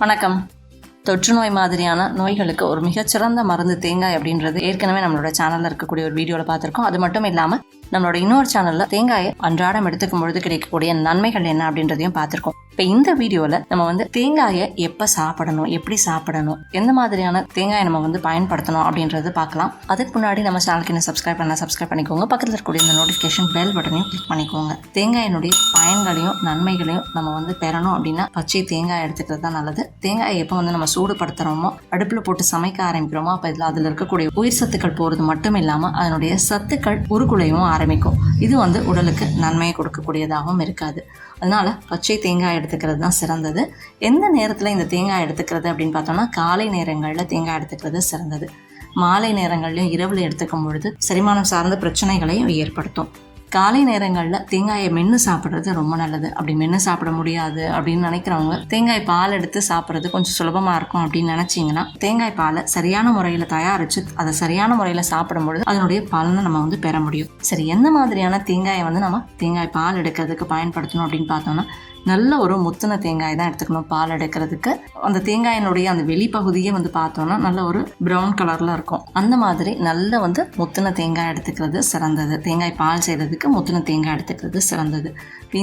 வணக்கம். தொற்று நோய் மாதிரியான நோய்களுக்கு ஒரு மிகச்சிறந்த மருந்து தேங்காய் அப்படின்றது ஏற்கனவே நம்மளோட சேனலில் இருக்கக்கூடிய ஒரு வீடியோவில் பார்த்துருக்கோம். அது மட்டும் இல்லாமல் நம்மளோட இன்னொரு சேனலில் தேங்காயை அன்றாடம் எடுத்துக்கும் பொழுது கிடைக்கக்கூடிய நன்மைகள் என்ன அப்படின்றதையும் பார்த்துருக்கோம். இப்போ இந்த வீடியோவில் நம்ம வந்து தேங்காயை எப்போ சாப்பிடணும் எப்படி சாப்பிடணும் எந்த மாதிரியான தேங்காயை நம்ம வந்து பயன்படுத்தணும் அப்படின்றது பார்க்கலாம். அதுக்கு முன்னாடி நம்ம சேனலுக்கு என்ன சப்ஸ்கிரைப் பண்ணலாம் சப்ஸ்கிரைப் பண்ணிக்கோங்க. பக்கத்தில் இருக்கக்கூடிய இந்த நோட்டிஃபிகேஷன் பெல் பட்டனையும் கிளிக் பண்ணிக்கோங்க. தேங்காயினுடைய பயன்களையும் நன்மைகளையும் நம்ம வந்து பெறணும் அப்படின்னா பச்சை தேங்காய் எடுத்துக்கிறது தான் நல்லது. தேங்காயை எப்போ வந்து நம்ம சூடுபடுத்துகிறோமோ அடுப்பில் போட்டு சமைக்க ஆரம்பிக்கிறோமோ அப்போ இதில் அதில் இருக்கக்கூடிய உயிர் சத்துக்கள் போகிறது மட்டும் இல்லாமல் அதனுடைய சத்துக்கள் உருக்குலையும் ஆரம்பிக்கும். இது வந்து உடலுக்கு நன்மையை கொடுக்கக்கூடியதாகவும் இருக்காது. அதனால பச்சை தேங்காய் எடுத்துக்கிறது தான் சிறந்தது. எந்த நேரத்தில் இந்த தேங்காய் எடுத்துக்கிறது அப்படின்னு பார்த்தோம்னா காலை நேரங்களில் தேங்காய் எடுத்துக்கிறது சிறந்தது. மாலை நேரங்கள்லையும் இரவில் எடுத்துக்கும் பொழுது செரிமானம் சார்ந்த பிரச்சனைகளையும் ஏற்படுத்தும். காலை நேரங்களில் தேங்காயை மென்று சாப்பிட்றது ரொம்ப நல்லது. அப்படி மென்று சாப்பிட முடியாது அப்படின்னு நினைக்கிறவங்க தேங்காய் பால் எடுத்து சாப்பிட்றது கொஞ்சம் சுலபமாக இருக்கும் அப்படின்னு நினச்சிங்கன்னா தேங்காய் பாலை சரியான முறையில் தயாரித்து அதை சரியான முறையில் சாப்பிடும்பொழுது அதனுடைய பலனை நம்ம வந்து பெற முடியும். சரி எந்த மாதிரியான தேங்காயை வந்து நம்ம தேங்காய் பால் எடுக்கிறதுக்கு பயன்படுத்தணும் அப்படின்னு பார்த்தோம்னா நல்ல ஒரு முத்தின தேங்காய் தான் எடுத்துக்கணும் பால் எடுக்கிறதுக்கு. அந்த தேங்காயினுடைய அந்த வெளிப்பகுதியே வந்து பார்த்தோம்னா நல்ல ஒரு ப்ரௌன் கலரில் இருக்கும். அந்த மாதிரி நல்ல வந்து முத்தின தேங்காய் எடுத்துக்கிறது சிறந்தது. தேங்காய் பால் செய்கிறதுக்கு முத்தின தேங்காய் எடுத்துக்கிறது சிறந்தது.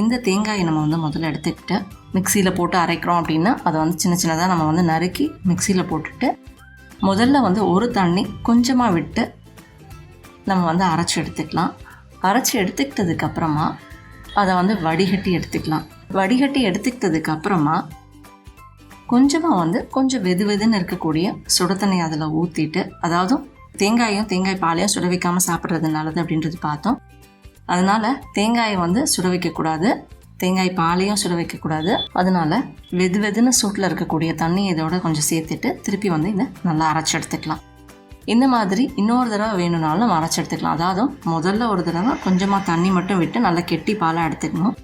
இந்த தேங்காயை நம்ம வந்து முதல்ல எடுத்துக்கிட்டு மிக்சியில் போட்டு அரைக்கிறோம் அப்படின்னா அதை வந்து சின்ன சின்னதாக நம்ம வந்து நறுக்கி மிக்சியில் போட்டுட்டு முதல்ல வந்து ஒரு தண்ணி கொஞ்சமாக விட்டு நம்ம வந்து அரைச்சி எடுத்துக்கலாம். அரைச்சி எடுத்துக்கிட்டதுக்கப்புறமா அதை வந்து வடிகட்டி எடுத்துக்கலாம். வடிகட்டி எடுத்துக்கிட்டதுக்கு அப்புறமா கொஞ்சமாக வந்து கொஞ்சம் வெது வெதுன்னு இருக்கக்கூடிய சுட தண்ணி அதில் ஊற்றிட்டு அதாவது தேங்காயும் தேங்காய் பாலையும் சுட வைக்காமல் சாப்பிட்றது நல்லது அப்படின்றது பார்த்தோம். அதனால் தேங்காயை வந்து சுட வைக்கக்கூடாது தேங்காய் பாலையும் சுட வைக்கக்கூடாது அதனால வெது வெதுன்னு சூட்டில் இருக்கக்கூடிய தண்ணி இதோட கொஞ்சம் சேர்த்துட்டு திருப்பி வந்து இதை நல்லா அரைச்சி எடுத்துக்கலாம். இந்த மாதிரி இன்னொரு தடவை வேணும்னாலும் அரைச்சி எடுத்துக்கலாம். அதாவது முதல்ல ஒரு தடவை கொஞ்சமாக தண்ணி மட்டும் விட்டு நல்லா கெட்டி பாலாக எடுத்துக்கணும்.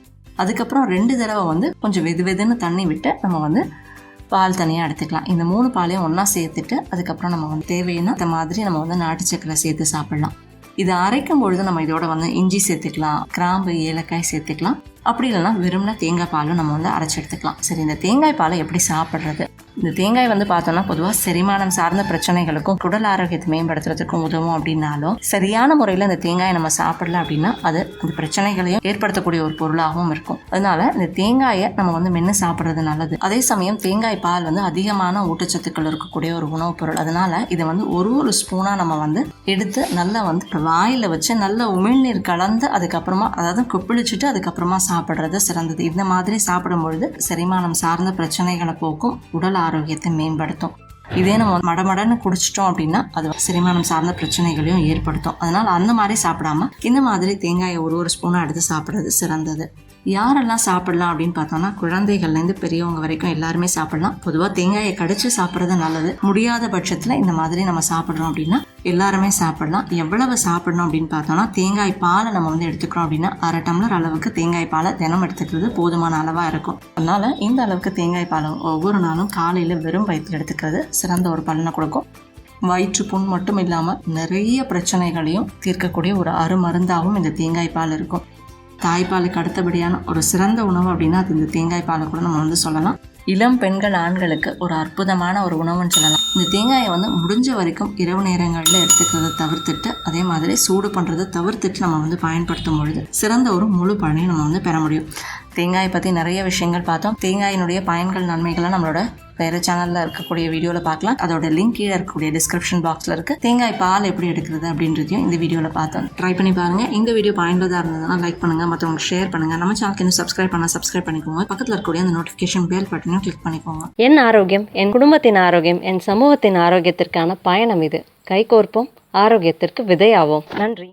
அதுக்கப்புறம் ரெண்டு தடவை வந்து கொஞ்சம் வெது வெதுன்னு தண்ணி விட்டு நம்ம வந்து பால் தனியாக எடுத்துக்கலாம். இந்த மூணு பாலையும் ஒன்றா சேர்த்துட்டு அதுக்கப்புறம் நம்ம வந்து தேவையான இந்த மாதிரி நம்ம வந்து நாட்டு சக்கரை சேர்த்து சாப்பிட்லாம். இதை அரைக்கும் பொழுது நம்ம இதோட வந்து இஞ்சி சேர்த்துக்கலாம் கிராம்பு ஏலக்காய் சேர்த்துக்கலாம். அப்படி இல்லைன்னா வெறும்னா தேங்காய் பாலும் நம்ம வந்து அரைச்சி எடுத்துக்கலாம். சரி இந்த தேங்காய் பாலை எப்படி சாப்பிட்றது? இந்த தேங்காய் வந்து பார்த்தோம்னா பொதுவாக செரிமானம் சார்ந்த பிரச்சனைகளுக்கும் குடல் ஆரோக்கியத்தை மேம்படுத்துறதுக்கும் உதவும் அப்படின்னாலும் சரியான முறையில் இந்த தேங்காயை நம்ம சாப்பிடல அப்படின்னா அது அந்த பிரச்சனைகளையும் ஏற்படுத்தக்கூடிய ஒரு பொருளாகவும் இருக்கும். அதனால இந்த தேங்காயை நம்ம வந்து மென்று சாப்பிட்றது நல்லது. அதே சமயம் தேங்காய் பால் வந்து அதிகமான ஊட்டச்சத்துக்கள் இருக்கக்கூடிய ஒரு உணவுப் பொருள். அதனால இதை வந்து ஒரு ஒரு ஸ்பூனாக நம்ம வந்து எடுத்து நல்லா வந்து வாயில் வச்சு நல்ல உமிழ்நீர் கலந்து அதுக்கப்புறமா அதாவது கொப்பளிச்சுட்டு அதுக்கப்புறமா சாப்பிட்றது சிறந்தது. இந்த மாதிரி சாப்பிடும் பொழுது செரிமானம் சார்ந்த பிரச்சனைகளை போக்கும் உடல் ஆரோக்கியத்தை மேம்படுத்தும். இதே நம்ம மடமடன்னு குடிச்சிட்டோம் அப்படின்னா அது செரிமானம் சார்ந்த பிரச்சனைகளையும் ஏற்படுத்தும். அதனால் அந்த மாதிரி சாப்பிடாம இந்த மாதிரி தேங்காயை ஒரு ஒரு ஸ்பூனாக எடுத்து சாப்பிட்றது சிறந்தது. யாரெல்லாம் சாப்பிடலாம் அப்படின்னு பார்த்தோம்னா குழந்தைகள்லேருந்து பெரியவங்க வரைக்கும் எல்லாருமே சாப்பிடலாம். பொதுவாக தேங்காயை கடிச்சு சாப்பிட்றது நல்லது. முடியாத பட்சத்தில் இந்த மாதிரி நம்ம சாப்பிட்றோம் அப்படின்னா எல்லாருமே சாப்பிடலாம். எவ்வளவு சாப்பிடணும் அப்படின்னு பார்த்தோம்னா தேங்காய் பாலை நம்ம வந்து எடுத்துக்கிறோம் அப்படின்னா அரை டம்ளர் அளவுக்கு தேங்காய் பாலை தினம் எடுத்துக்கிறது போதுமான அளவாக இருக்கும். அதனால் இந்த அளவுக்கு தேங்காய் பாலை ஒவ்வொரு நாளும் காலையில் வெறும் வயிற்றில் எடுத்துக்கிறது சிறந்த ஒரு பலனை கொடுக்கும். வயிற்று புண் மட்டும் இல்லாமல் நிறைய பிரச்சனைகளையும் தீர்க்கக்கூடிய ஒரு அருமருந்தாகவும் இந்த தேங்காய் பால் இருக்கும். தாய்ப்பாலுக்கு அடுத்தபடியான ஒரு சிறந்த உணவு அப்படின்னா அது இந்த தேங்காய் பாலை கூட நம்ம வந்து சொல்லலாம். இளம் பெண்கள் ஆண்களுக்கு ஒரு அற்புதமான ஒரு உணவுன்னு சொல்லலாம். இந்த தேங்காயை வந்து முடிஞ்ச வரைக்கும் இரவு நேரங்களில் எடுத்துக்கிறத தவிர்த்துட்டு அதே மாதிரி சூடு பண்ணுறதை தவிர்த்துட்டு நம்ம வந்து பயன்படுத்தும் பொழுது சிறந்த ஒரு முழு பலனையும் நம்ம வந்து பெற முடியும். தேங்காயை பற்றி நிறைய விஷயங்கள் பார்த்தோம். தேங்காயினுடைய பயன்கள் நன்மைகளை நம்மளோட வேறு சேனலில் இருக்கக்கூடிய வீடியோவில் பார்க்கலாம். அதோட லிங்க் கீழே இருக்கக்கூடிய டிஸ்கிரிப்ஷன் பாக்ஸில் இருக்குது தேங்காய் பால் எப்படி எடுக்கிறது அப்படின்றதையும் இந்த வீடியோவில் பார்த்தோம். ட்ரை பண்ணி பாருங்கள் இந்த வீடியோ பயனுள்ளதாக இருந்ததுன்னா லைக் பண்ணுங்கள் மற்றவங்களுக்கு ஷேர் பண்ணுங்கள் நம்ம சேனலுக்கு இன்னும் சப்ஸ்கிரைப் பண்ணால் சப்ஸ்கிரைப் பண்ணிக்கோங்க. பக்கத்தில் இருக்கக்கூடிய அந்த நோட்டிஃபிகேஷன் பெல் பட்டனையும் கிளிக் பண்ணிக்கோங்க. என் ஆரோக்கியம் என் குடும்பத்தின் ஆரோக்கியம் என் சமூகத்தின் ஆரோக்கியத்திற்கான பயணம் இது. கைகோர்ப்போம். ஆரோக்கியத்திற்கு விதையாவோம். நன்றி.